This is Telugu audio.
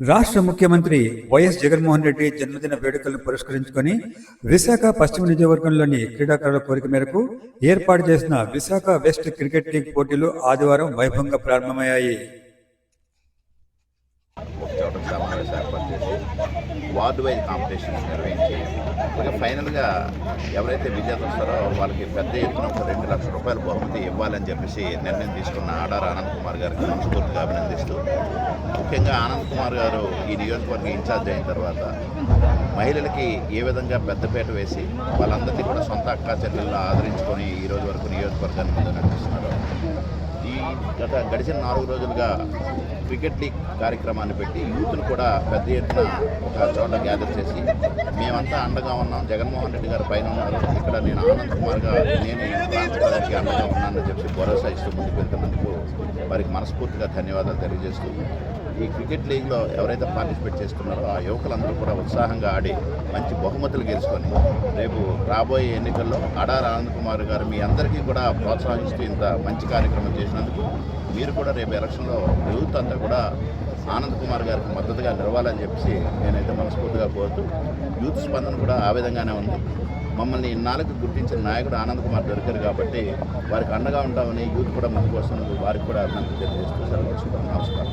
రాష్ట్ర ముఖ్యమంత్రి వైఎస్ జగన్మోహన్ రెడ్డి జన్మదిన వేడుకలను పురస్కరించుకొని విశాఖ పశ్చిమ నియోజకవర్గంలోని క్రీడాకారుల కోరిక మేరకు ఏర్పాటు చేసిన విశాఖ వెస్ట్ క్రికెట్ లీగ్ పోటీలు ఆదివారం వైభవంగా ప్రారంభమయ్యాయి. ఒక సమావేశం ఏర్పాటు చేసి వార్డు వైజ్ కాంపిటీషన్స్ నిర్వహించి ఇక ఫైనల్గా ఎవరైతే విజేతలు వస్తారో వాళ్ళకి పెద్ద ఎత్తున ఒక రెండు లక్షల రూపాయల బహుమతి ఇవ్వాలని చెప్పేసి నిర్ణయం తీసుకున్న ఆడారు ఆనంద్ కుమార్ గారికి మనస్ఫూర్తిగా అభినందిస్తూ ముఖ్యంగా ఆనంద్ కుమార్ గారు ఈ నియోజకవర్గం ఇన్ఛార్జ్ అయిన తర్వాత మహిళలకి ఏ విధంగా పెద్దపేట వేసి వాళ్ళందరినీ కూడా సొంత అక్కా చెల్లెల్లో ఆదరించుకొని ఈ రోజు వరకు నియోజకవర్గాన్ని ముందు గత గడిచిన నాలుగు రోజులుగా క్రికెట్ లీగ్ కార్యక్రమాన్ని పెట్టి యూత్ను కూడా పెద్ద ఎత్తున ఒక చోట గ్యాదర్ చేసి మేమంతా అండగా ఉన్నాం. జగన్మోహన్ రెడ్డి గారు పైన ఉన్నారు. ఇక్కడ నేను ఆనంద్ కుమార్గా నేను అండగా ఉన్నానని చెప్పి భరోసా ఇస్తూ ముందుకు వెళ్తున్నందుకు వారికి మనస్ఫూర్తిగా ధన్యవాదాలు తెలియజేస్తూ ఈ క్రికెట్ లీగ్లో ఎవరైతే పార్టిసిపేట్ చేస్తున్నారో ఆ యువకులందరూ కూడా ఉత్సాహంగా ఆడి మంచి బహుమతులు గెలుచుకొని రేపు రాబోయే ఎన్నికల్లో అడార్ ఆనంద్ కుమార్ గారు మీ అందరికీ కూడా ప్రోత్సహిస్తూ ఇంత మంచి కార్యక్రమం చేసినందుకు మీరు కూడా రేపు ఎలక్షన్లో యూత్ అంతా కూడా ఆనంద్ కుమార్ గారికి మద్దతుగా నిలవాలని చెప్పేసి నేనైతే మనస్ఫూర్తిగా కోరుతూ యూత్ స్పందన కూడా ఆ విధంగానే ఉంది. మమ్మల్ని ఇన్నాళ్ళకు గుర్తించిన నాయకుడు ఆనంద్ కుమార్ దొరికారు కాబట్టి వారికి అండగా ఉంటామని యూత్ కూడా ముందుకు వస్తున్నందుకు వారికి కూడా అభినందన తెలియజేస్తూ సెలవు నమస్కారం.